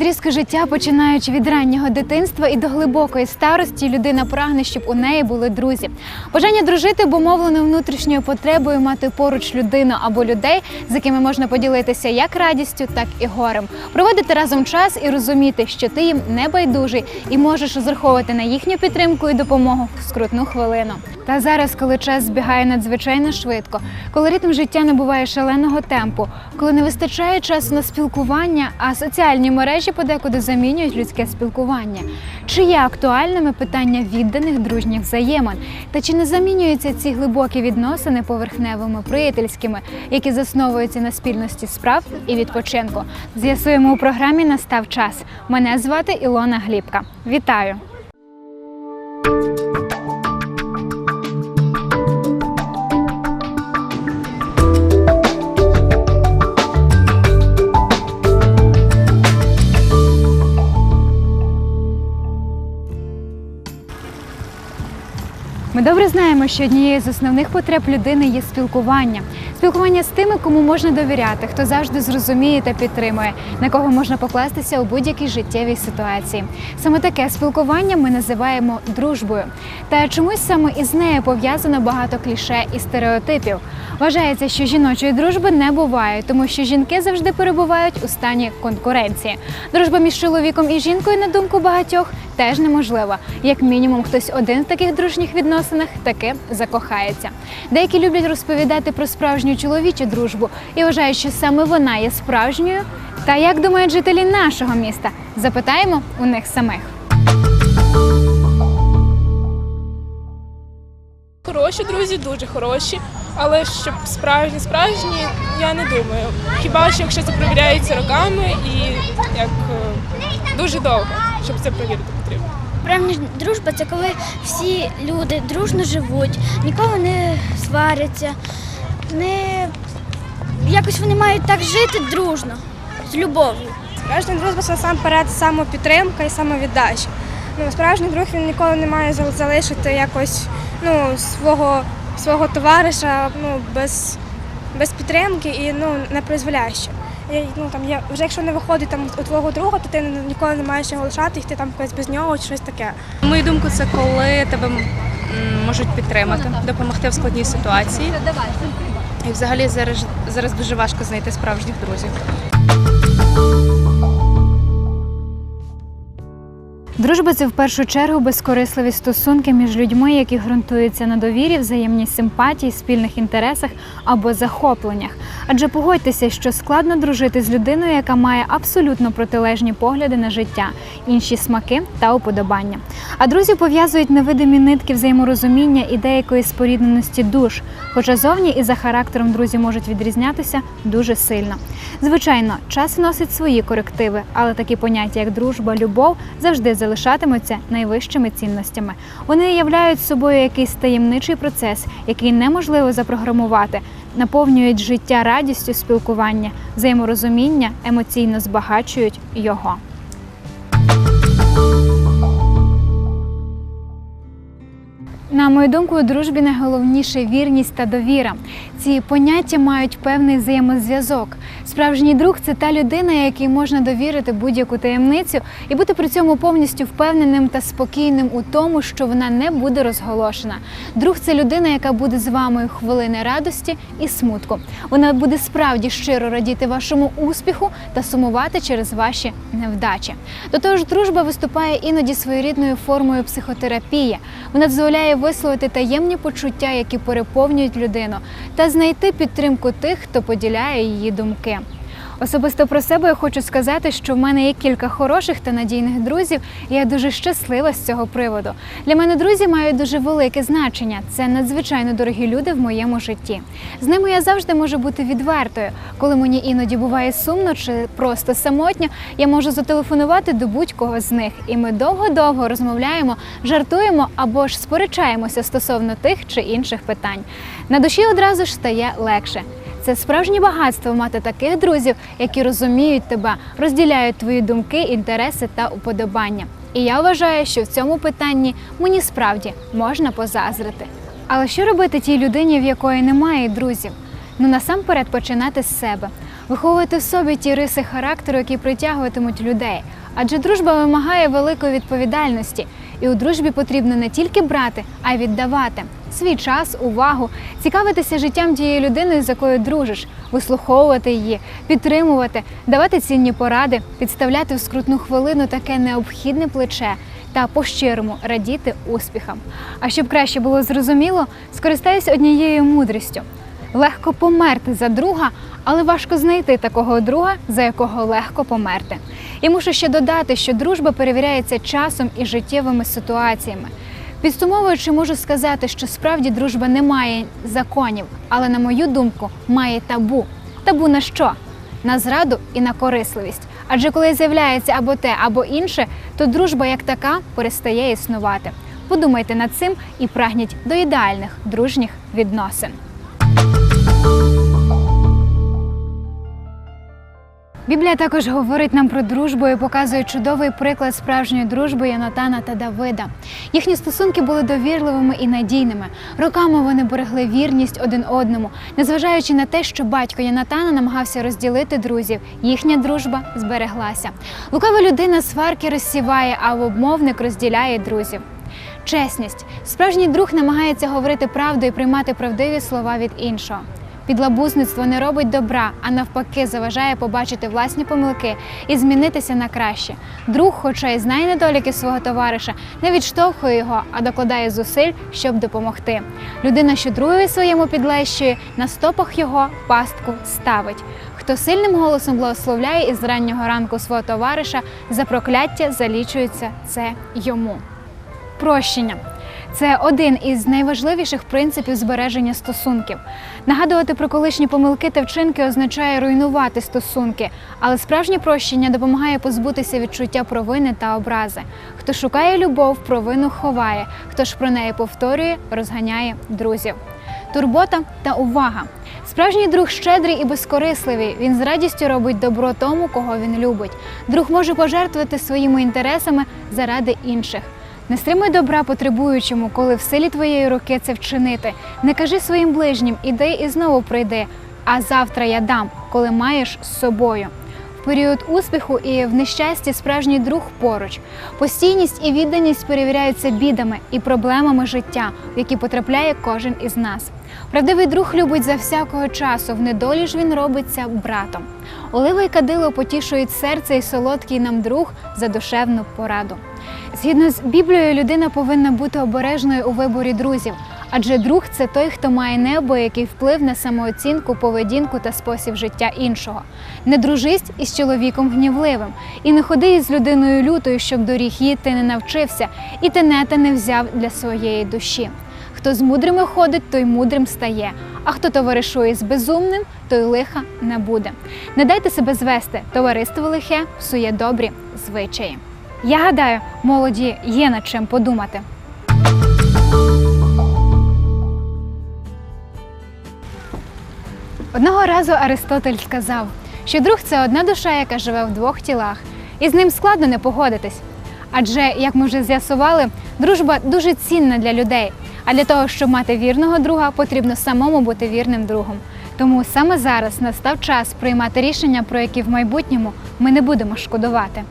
На відрізку життя, починаючи від раннього дитинства і до глибокої старості, людина прагне, щоб у неї були друзі. Бажання дружити обумовлено внутрішньою потребою мати поруч людину або людей, з якими можна поділитися як радістю, так і горем, проводити разом час і розуміти, що ти їм не байдужий і можеш розраховувати на їхню підтримку і допомогу в скрутну хвилину. Та зараз, коли час збігає надзвичайно швидко, коли ритм життя набуває шаленого темпу, коли не вистачає часу на спілкування, а соціальні мережі подекуди замінюють людське спілкування. Чи є актуальними питання відданих дружніх взаємин? Та чи не замінюються ці глибокі відносини поверхневими приятельськими, які засновуються на спільності справ і відпочинку? З'ясуємо у програмі Настав час. Мене звати Ілона Глібка. Вітаю! Добре знаємо, що однією з основних потреб людини є спілкування. Спілкування з тими, кому можна довіряти, хто завжди зрозуміє та підтримує, на кого можна покластися у будь-якій життєвій ситуації. Саме таке спілкування ми називаємо дружбою. Та чомусь саме із нею пов'язано багато кліше і стереотипів. Вважається, що жіночої дружби не буває, тому що жінки завжди перебувають у стані конкуренції. Дружба між чоловіком і жінкою, на думку багатьох, теж неможлива. Як мінімум, хтось один в таких дружніх відносинах таки закохається. Деякі люблять розповідати про справжню чоловічу дружбу і вважають, що саме вона є справжньою. Та як думають жителі нашого міста? Запитаємо у них самих. Хороші друзі, дуже хороші, але щоб справжні, справжні, я не думаю. Хіба що якщо це перевіряється роками і як е, дуже довго, щоб це перевірити потрібно. Справжня дружба це коли всі люди дружно живуть, ніколи не сваряться, не якось вони мають так жити дружно, з любов'ю. Справжня дружба це насамперед самопідтримка і самовіддача. Ну, справжній друг він ніколи не має залишити якось ну, свого, свого товариша ну, без, без підтримки і ну, не призволяще. І, ну, там, є, вже якщо не виходить там, у твого друга, то ти ніколи не маєш його лишати, йти там кудись без нього чи щось таке. На мою думку, це коли тебе можуть підтримати, допомогти в складній ситуації. І взагалі зараз, зараз дуже важко знайти справжніх друзів. Дружба це в першу чергу безкорисливі стосунки між людьми, які ґрунтуються на довірі, взаємній симпатії, спільних інтересах або захопленнях. Адже погодьтеся, що складно дружити з людиною, яка має абсолютно протилежні погляди на життя, інші смаки та уподобання. А друзів пов'язують невидимі нитки взаєморозуміння і деякої спорідненості душ, хоча зовні і за характером друзі можуть відрізнятися дуже сильно. Звичайно, час вносить свої корективи, але такі поняття, як дружба, любов, завжди залишатимуться найвищими цінностями. Вони являють собою якийсь таємничий процес, який неможливо запрограмувати, наповнюють життя радістю спілкування, взаєморозуміння, емоційно збагачують його. На мою думку, у дружбі найголовніше вірність та довіра. Ці поняття мають певний взаємозв'язок. Справжній друг це та людина, якій можна довірити будь-яку таємницю і бути при цьому повністю впевненим та спокійним у тому, що вона не буде розголошена. Друг це людина, яка буде з вами хвилини радості і смутку. Вона буде справді щиро радіти вашому успіху та сумувати через ваші невдачі. До того ж, дружба виступає іноді своєрідною формою психотерапії. Вона дозволяє висловити таємні почуття, які переповнюють людину, та знайти підтримку тих, хто поділяє її думки. Особисто про себе я хочу сказати, що в мене є кілька хороших та надійних друзів, і я дуже щаслива з цього приводу. Для мене друзі мають дуже велике значення. Це надзвичайно дорогі люди в моєму житті. З ними я завжди можу бути відвертою. Коли мені іноді буває сумно чи просто самотньо, я можу зателефонувати до будь-кого з них, і ми довго-довго розмовляємо, жартуємо або ж сперечаємося стосовно тих чи інших питань. На душі одразу ж стає легше. Це справжнє багатство мати таких друзів, які розуміють тебе, розділяють твої думки, інтереси та уподобання. І я вважаю, що в цьому питанні мені справді можна позазрити. Але що робити тій людині, в якої немає друзів? Ну насамперед починати з себе. виховувати в собі ті риси характеру, які притягуватимуть людей. Адже дружба вимагає великої відповідальності, і у дружбі потрібно не тільки брати, а й віддавати свій час, увагу, цікавитися життям тієї людини, з якою дружиш, вислуховувати її, підтримувати, давати цінні поради, підставляти в скрутну хвилину таке необхідне плече та по-щирому радіти успіхам. А щоб краще було зрозуміло, скористаюсь однією мудрістю. Легко померти за друга, але важко знайти такого друга, за якого легко померти. І мушу ще додати, що дружба перевіряється часом і життєвими ситуаціями. Підсумовуючи, можу сказати, що справді дружба не має законів, але, на мою думку, має табу. Табу на що? На зраду і на корисливість. Адже коли з'являється або те, або інше, то дружба як така перестає існувати. Подумайте над цим і прагніть до ідеальних дружніх відносин. Біблія також говорить нам про дружбу і показує чудовий приклад справжньої дружби Йонатана та Давида. Їхні стосунки були довірливими і надійними. Роками вони берегли вірність один одному, незважаючи на те, що батько Йонатана намагався розділити друзів. Їхня дружба збереглася. Лукава людина сварки розсіває, а обмовник розділяє друзів. Чесність. Справжній друг намагається говорити правду і приймати правдиві слова від іншого. Підлабузництво не робить добра, а навпаки, заважає побачити власні помилки і змінитися на краще. Друг, хоча й знає недоліки свого товариша, не відштовхує його, а докладає зусиль, щоб допомогти. Людина, що другої своєму підлещує, на стопах його пастку ставить. Хто сильним голосом благословляє із раннього ранку свого товариша, за прокляття залічується це йому. Прощення це один із найважливіших принципів збереження стосунків. Нагадувати про колишні помилки та вчинки означає руйнувати стосунки, але справжнє прощення допомагає позбутися відчуття провини та образи. Хто шукає любов, провину ховає, хто ж про неї повторює, розганяє друзів. Турбота та увага. Справжній друг щедрий і безкорисливий. Він з радістю робить добро тому, кого він любить. Друг може пожертвувати своїми інтересами заради інших. Не стримуй добра потребуючому, коли в силі твоєї руки це вчинити. Не кажи своїм ближнім, іди і знову прийди. А завтра я дам, коли маєш з собою. Період успіху і в нещасті справжній друг поруч. Постійність і відданість перевіряються бідами і проблемами життя, в які потрапляє кожен із нас. Правдивий друг любить за всякого часу, в недолі ж він робиться братом. Олива й кадило потішують серце і солодкий нам друг за душевну пораду. Згідно з Біблією, людина повинна бути обережною у виборі друзів, адже друг це той, хто має неабиякий вплив на самооцінку, поведінку та спосіб життя іншого. Не дружись із чоловіком гнівливим, і не ходи із людиною лютою, щоб доріг її ти не навчився, і тенета не взяв для своєї душі. Хто з мудрими ходить, той мудрим стає. А хто товаришує з безумним, той лиха не буде. Не дайте себе звести, товариство лихе псує добрі звичаї. Я гадаю, молоді є над чим подумати. Одного разу Аристотель сказав, що друг це одна душа, яка живе в двох тілах, і з ним складно не погодитись. Адже, як ми вже з'ясували, дружба дуже цінна для людей. А для того, щоб мати вірного друга, потрібно самому бути вірним другом. Тому саме зараз настав час приймати рішення, про які в майбутньому ми не будемо шкодувати.